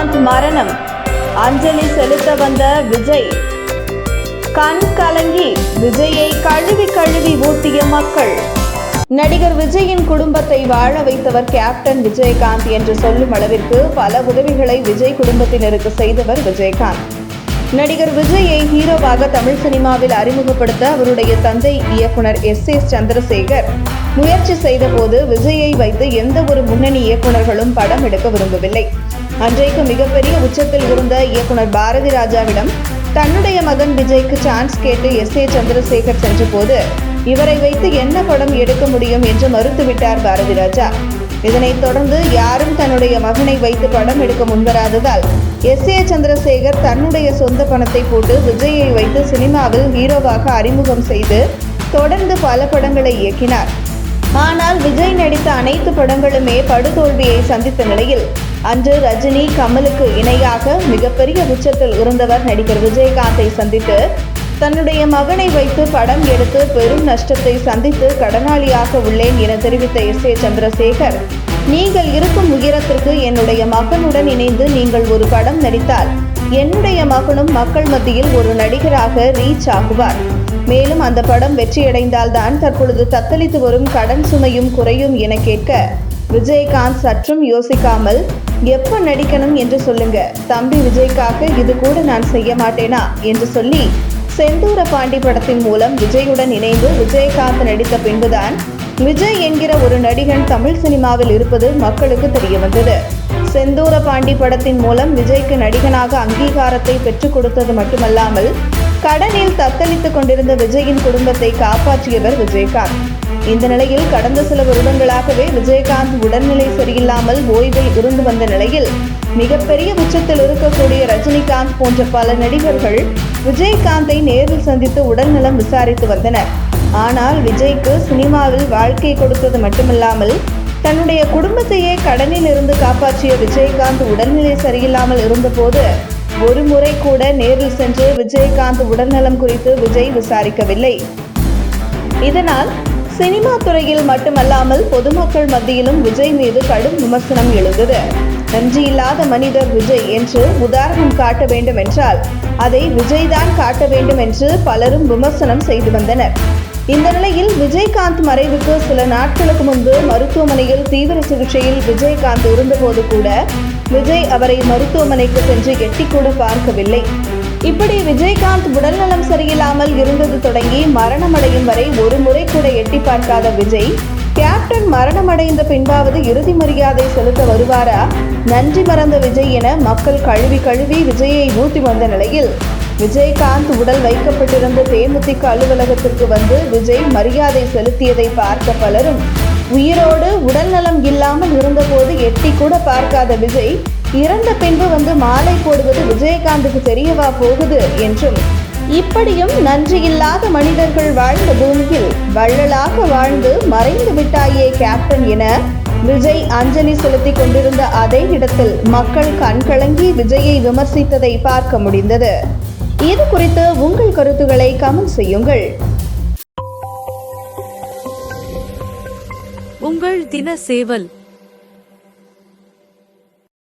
விஜயகாந்த் மரணம். அஞ்சலி செலுத்த வந்த விஜய். கண் கலங்கி விஜயை கழுவி கழுவி ஊட்டிய மக்கள். நடிகர் விஜயின் குடும்பத்தை வாழ வைத்தவர் கேப்டன் விஜயகாந்த் என்று சொல்லும் அளவிற்கு பல உதவிகளை விஜய் குடும்பத்தினருக்கு செய்தவர் விஜயகாந்த். நடிகர் விஜயை ஹீரோவாக தமிழ் சினிமாவில் அறிமுகப்படுத்த அவருடைய தந்தை இயக்குனர் எஸ் எஸ் சந்திரசேகர் முயற்சி செய்தபோது விஜயை வைத்து எந்த ஒரு முன்னணி இயக்குனர்களும் படம் எடுக்க விரும்பவில்லை. அன்றைக்கு மிகப்பெரிய உச்சத்தில் இருந்த இயக்குனர் பாரதி ராஜாவிடம் தன்னுடைய மகன் விஜய்க்கு சான்ஸ் கேட்டு எஸ் ஏ சந்திரசேகர் சென்றபோது இவரை வைத்து என்ன படம் எடுக்க முடியும்? என்று மறுத்துவிட்டார் பாரதி ராஜா. இதனைத் தொடர்ந்து யாரும் தன்னுடைய மகனை வைத்து படம் எடுக்க முன்வராததால் எஸ் ஏ சந்திரசேகர் தன்னுடைய சொந்த பணத்தை போட்டு விஜயை வைத்து சினிமாவில் ஹீரோவாக அறிமுகம் செய்து தொடர்ந்து பல படங்களை இயக்கினார். ஆனால் விஜய் நடித்த அனைத்து படங்களுமே படுதோல்வியை சந்தித்த நிலையில் அன்று ரஜினி கமலுக்கு இணையாக மிகப்பெரிய உச்சத்தில் இருந்தவர் நடிகர் விஜயகாந்தை சந்தித்து தன்னுடைய மகனை வைத்து படம் எடுத்து பெரும் நஷ்டத்தை சந்தித்து கடனாளியாக உள்ளேன் என தெரிவித்த எஸ். ஏ. சந்திரசேகர் நீங்கள் இருக்கும் உயரத்திற்கு என்னுடைய மகனுடன் இணைந்து நீங்கள் ஒரு படம் நடித்தால் என்னுடைய மகனும் மக்கள் மத்தியில் ஒரு நடிகராக ரீச் ஆகுவார். மேலும் அந்த படம் வெற்றியடைந்தால்தான் தற்பொழுது தத்தளித்து வரும் கடன் சுமையும் குறையும் என கேட்க விஜயகாந்த் சற்றும் யோசிக்காமல் எப்போ நடிக்கணும் என்று சொல்லுங்க. தம்பி விஜய்க்காக இது கூட நான் செய்ய மாட்டேனா? என்று சொல்லி செந்தூர பாண்டி படத்தின் மூலம் விஜயுடன் இணைந்து விஜயகாந்த் நடித்த பின்புதான் விஜய் என்கிற ஒரு நடிகன் தமிழ் சினிமாவில் இருப்பது மக்களுக்கு தெரிய வந்தது. செந்தூர பாண்டி படத்தின் மூலம் விஜய்க்கு நடிகனாக அங்கீகாரத்தை பெற்றுக் கொடுத்தது மட்டுமல்லாமல் கடனில் தத்தளித்துக் கொண்டிருந்த விஜயின் குடும்பத்தை காப்பாற்றியவர் விஜயகாந்த். இந்த நிலையில் கடந்த சில வருடங்களாகவே விஜயகாந்த் உடல்நிலை சரியில்லாமல் ஓய்வில் இருந்து வந்த நிலையில் மிகப்பெரிய உச்சத்தில் இருக்கக்கூடிய ரஜினிகாந்த் போன்ற பல நடிகர்கள் விஜயகாந்தை நேரில் சந்தித்து உடல்நலம் விசாரித்து வந்தனர். ஆனால் விஜய்க்கு சினிமாவில் வாழ்க்கை கொடுத்தது மட்டுமில்லாமல் தன்னுடைய குடும்பத்தையே கடனில் இருந்து காப்பாற்றிய விஜயகாந்த் உடல்நிலை சரியில்லாமல் இருந்தபோது ஒரு முறை கூட நேரில் சென்று விஜயகாந்த் உடல்நலம் குறித்து விஜய் விசாரிக்கவில்லை. இதனால் சினிமா துறையில் மட்டுமல்லாமல் பொதுமக்கள் மத்தியிலும் விஜய் மீது கடும் விமர்சனம் எழுந்தது. நன்றி இல்லாத மனிதர் விஜய் என்று உதாரணம் காட்ட வேண்டும் என்றால் அதை விஜய் தான் காட்ட வேண்டும் என்று பலரும் விமர்சனம் செய்து வந்தனர். இந்த நிலையில் விஜயகாந்த் மறைவுக்கு சில நாட்களுக்கு முன்பு மருத்துவமனையில் தீவிர சிகிச்சையில் விஜயகாந்த் இருந்தபோது கூட விஜய் அவரை மருத்துவமனைக்கு சென்று எட்டிக்கூட பார்க்கவில்லை. இப்படி விஜயகாந்த் உடல்நலம் சரியில்லாமல் இருந்தது தொடங்கி மரணமடையும் வரை ஒரு முறை கூட எட்டி பார்க்காத விஜய் கேப்டன் மரணமடைந்த பின்பாவது இறுதி மரியாதை செலுத்த வருவாரா? நன்றி மறந்த விஜய் என மக்கள் கழுவி கழுவி விஜயை ஊத்தி வந்த நிலையில் விஜயகாந்த் உடல் வைக்கப்பட்டிருந்த தேமுதிக அலுவலகத்திற்கு வந்து விஜய் மரியாதை செலுத்தியதை பார்த்த பலரும் உயிரோடு உடல்நலம் இல்லாமல் இருந்தபோது எட்டி கூட பார்க்காத விஜய் இறந்த பின்பு வந்து மாலை போடுவது விஜயகாந்துக்கு தெரியவா போகுது என்றும் இப்படியும் நன்றியில்லாத மனிதர்கள் வாழ்ந்த பூமியில் வள்ளலாக வாழ்ந்து மறைந்து விட்டாயே கேப்டன் என விஜய் அஞ்சலி செலுத்திக் கொண்டிருந்த அதே இடத்தில் மக்கள் கண்கலங்கி விஜயை விமர்சித்ததை பார்க்க முடிந்தது. இது குறித்து உங்கள் கருத்துக்களை கமெண்ட் செய்யுங்கள். உங்கள் தின சேவல்